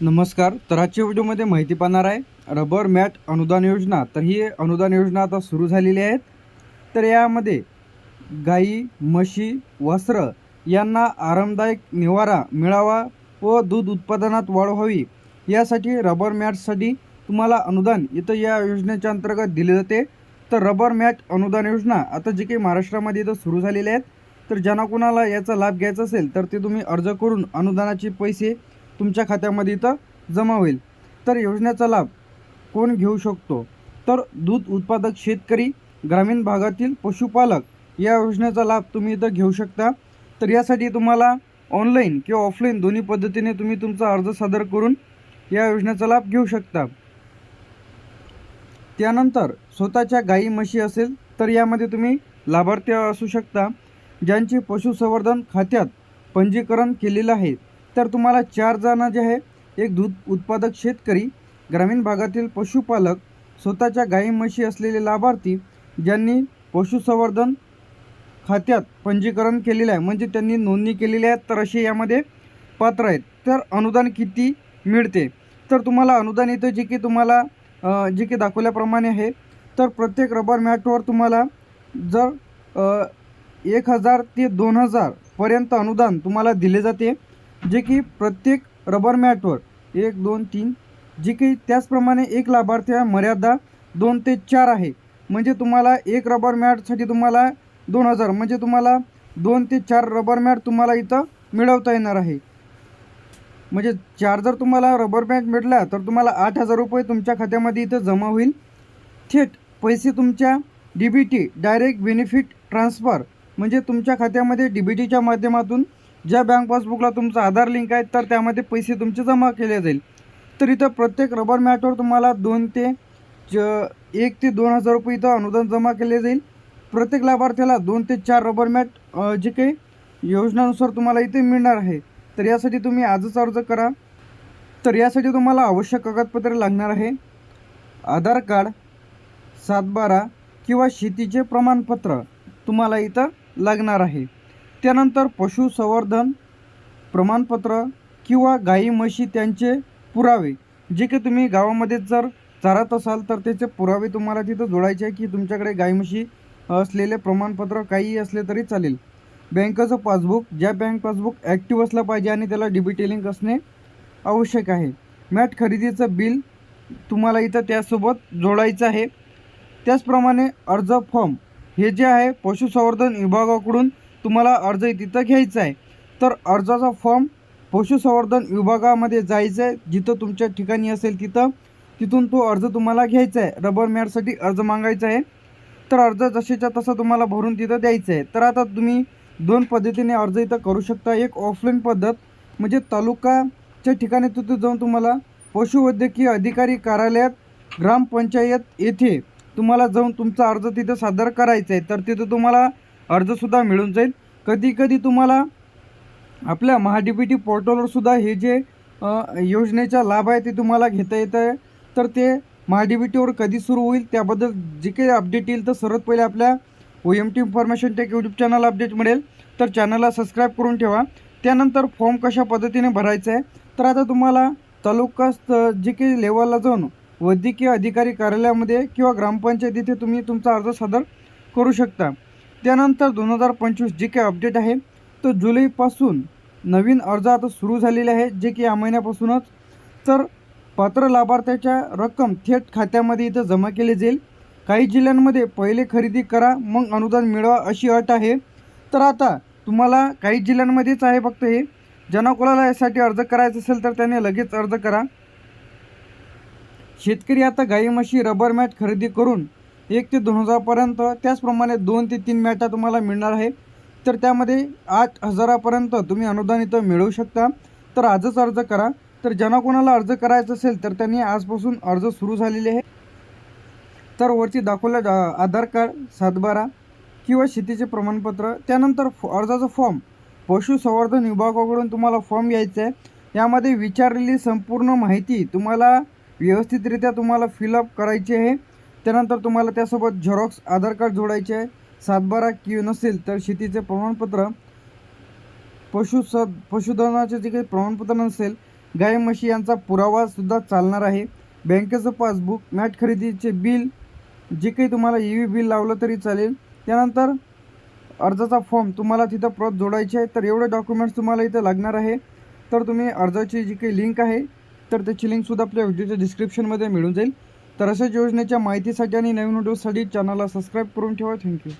नमस्कार तर आजच्या व्हिडिओमध्ये माहिती पाहणार आहे रबर मॅट अनुदान योजना. तर ही अनुदान योजना आता सुरू झालेली आहेत. तर यामध्ये गाई म्हशी वस्त्र यांना आरामदायक निवारा मिळावा व दूध उत्पादनात वाढ व्हावी. यासाठी रबर मॅटसाठी तुम्हाला अनुदान इथं या योजनेच्या अंतर्गत दिले जाते. तर रबर मॅट अनुदान योजना आता जी काही महाराष्ट्रामध्ये इथं सुरू झालेली आहेत. तर ज्यांना कोणाला याचा लाभ घ्यायचा असेल तर ते तुम्ही अर्ज करून अनुदानाचे पैसे तुमच्या खात्यामध्ये इथं जमा होईल. तर योजनेचा लाभ कोण घेऊ शकतो? तर दूध उत्पादक शेतकरी ग्रामीण भागातील पशुपालक या योजनेचा लाभ तुम्ही इथं घेऊ शकता. तर यासाठी तुम्हाला ऑनलाईन किंवा ऑफलाईन दोन्ही पद्धतीने तुम्ही तुमचा अर्ज सादर करून या योजनेचा लाभ घेऊ शकता. त्यानंतर स्वतःच्या गाई म्हशी असेल तर यामध्ये तुम्ही लाभार्थी असू शकता ज्यांचे पशुसंवर्धन खात्यात पंजीकरण केलेलं आहे. तर तुम्हाला चार जण जे आहे एक दूध उत्पादक शेतकरी ग्रामीण भागातील पशुपालक स्वतःच्या गाई म्हशी असलेले लाभार्थी ज्यांनी पशुसंवर्धन खात्यात पंजीकरण केलेलं आहे. म्हणजे त्यांनी नोंदणी केलेली आहे तर असे यामध्ये पात्र आहेत. तर अनुदान किती मिळते? तर तुम्हाला अनुदान इथं जे की तुम्हाला जे की दाखवल्याप्रमाणे आहे. तर प्रत्येक रबर मॅटवर तुम्हाला जर एक हजार ते दोन हजारपर्यंत अनुदान तुम्हाला दिले जाते. जे की प्रत्येक रबर मॅटवर एक दोन तीन जे की त्याचप्रमाणे एक लाभार्थी आहे, मर्यादा दोन ते चार आहे. म्हणजे तुम्हाला एक रबर मॅटसाठी तुम्हाला दोन हजार म्हणजे तुम्हाला दोन ते चार रबर मॅट तुम्हाला इथं मिळवता येणार आहे. म्हणजे चार जर तुम्हाला रबर मॅट मिळला तर तुम्हाला आठ हजार रुपये तुमच्या खात्यामध्ये इथं जमा होईल. थेट पैसे तुमच्या D B T direct benefit transfer म्हणजे तुमच्या खात्यामध्ये डी बी टीच्या माध्यमातून ज्या बँक पासबुकला तुमचा आधार लिंक आहे तर त्यामध्ये पैसे तुमचे जमा केले जाईल. तर इथं प्रत्येक रबर मॅटवर तुम्हाला दोन ते च एक ते दोन हजार रुपये इथं अनुदान जमा केले जाईल. प्रत्येक लाभार्थ्याला दोन ते चार रबर मॅट जे काही योजनानुसार तुम्हाला इथे मिळणार आहे. तर यासाठी तुम्ही आजच अर्ज करा. तर यासाठी तुम्हाला आवश्यक कागदपत्रे लागणार आहे. आधार कार्ड सातबारा किंवा शेतीचे प्रमाणपत्र तुम्हाला इथं लागणार आहे. त्यानंतर पशुसंवर्धन प्रमाणपत्र किंवा गाई म्हशी त्यांचे पुरावे जे की तुम्ही गावामध्ये जर चारत असाल तर त्याचे पुरावे तुम्हाला तिथं जोडायचे आहे की तुमच्याकडे गाई म्हशी असलेले प्रमाणपत्र काहीही असले तरी चालेल. बँकेचं पासबुक ज्या बँक पासबुक ॲक्टिव्ह असलं पाहिजे आणि त्याला डी लिंक असणे आवश्यक आहे. मॅट खरेदीचं बिल तुम्हाला इथं त्यासोबत जोडायचं आहे. त्याचप्रमाणे अर्ज फॉर्म हे जे आहे पशुसंवर्धन विभागाकडून तुम्हाला अर्ज तिथं घ्यायचा आहे. तर अर्जाचा फॉर्म पशुसंवर्धन विभागामध्ये जायचं आहे. जिथं तुमच्या ठिकाणी असेल तिथं तिथून तो अर्ज तुम्हाला घ्यायचा आहे. रबर मॅटसाठी अर्ज मागायचा आहे. तर अर्ज जसेच्या तसा तुम्हाला भरून तिथं द्यायचं आहे. तर आता तुम्ही दोन पद्धतीने अर्ज इथं करू शकता. एक ऑफलाईन पद्धत म्हणजे तालुकाच्या ठिकाणी तिथे जाऊन तुम्हाला पशुवैद्यकीय अधिकारी कार्यालयात ग्रामपंचायत येथे तुम्हाला जाऊन तुमचा अर्ज तिथं सादर करायचा आहे. तर तिथं तुम्हाला अर्जसुद्धा मिळून जाईल. कधी कधी तुम्हाला आपल्या महाडीबीटी पोर्टलवरसुद्धा हे जे योजनेचा लाभ आहे ते तुम्हाला घेता येतं आहे. तर ते महाडीबीटीवर कधी सुरू होईल त्याबद्दल जे काही अपडेट येईल तर सर्वात पहिले आपल्या O M T information tech YouTube channel update मिळेल. तर चॅनलला सबस्क्राईब करून ठेवा. त्यानंतर फॉर्म कशा पद्धतीने भरायचा आहे तर आता तुम्हाला तालुका जे काही लेवलला जाऊन वैद्यकीय अधिकारी कार्यालयामध्ये किंवा ग्रामपंचायत इथे तुम्ही तुमचा अर्ज सादर करू शकता. त्यानंतर दोन हजार पंचवीस जे काही अपडेट आहे तर जुलैपासून नवीन अर्ज आता सुरू झालेले आहे जे की या महिन्यापासूनच. तर पात्र लाभार्थ्याच्या रक्कम थेट खात्यामध्ये इथं जमा केली जाईल. काही जिल्ह्यांमध्ये पहिले खरेदी करा मग अनुदान मिळवा अशी अट आहे. तर आता तुम्हाला काही जिल्ह्यांमध्येच आहे फक्त हे. ज्यांना कोणाला यासाठी अर्ज करायचा असेल तर त्याने लगेच अर्ज करा. शेतकरी आता गाई म्हशी रबर मॅट खरेदी करून एक ते दोन हजारपर्यंत त्याचप्रमाणे दोन ते तीन मॅटा तुम्हाला मिळणार आहे. तर त्यामध्ये आठ हजारापर्यंत तुम्ही अनुदान इथं मिळवू शकता. तर आजच अर्ज करा. तर ज्यांना कोणाला अर्ज करायचा असेल तर त्यांनी आजपासून अर्ज सुरू झालेले आहे. तर वरती दाखवलं आधार कार्ड सातबारा किंवा शेतीचे प्रमाणपत्र. त्यानंतर फ- अर्जाचा फॉर्म. पशुसंवर्धन विभागाकडून तुम्हाला फॉर्म घ्यायचा आहे. यामध्ये विचारलेली संपूर्ण माहिती तुम्हाला व्यवस्थितरित्या तुम्हाला फिलअप करायची आहे. त्यानंतर तुम्हाला त्यासोबत झेरॉक्स आधार कार्ड जोडायचे आहे. सातबारा किंवा नसेल तर शेतीचे प्रमाणपत्र पशु स पशुधनाचे जे काही प्रमाणपत्र नसेल गाय म्हशी यांचा पुरावासुद्धा चालणार आहे. बँकेचं पासबुक मॅट खरेदीचे बिल जे काही तुम्हाला ई व्ही बिल लावलं तरी चालेल. त्यानंतर अर्जाचा फॉर्म तुम्हाला तिथं प्रत जोडायचे आहे. तर एवढे डॉक्युमेंट्स तुम्हाला इथं लागणार आहे. तर तुम्ही अर्जाची जी काही लिंक आहे तर त्याची लिंकसुद्धा आपल्या व्हिडिओच्या डिस्क्रिप्शनमध्ये मिळून जाईल. तर अशाच योजनेच्या माहितीसाठी आणि नवीन व्हिडिओसाठी चॅनलला सबस्क्राईब करून ठेवा. थँक्यू.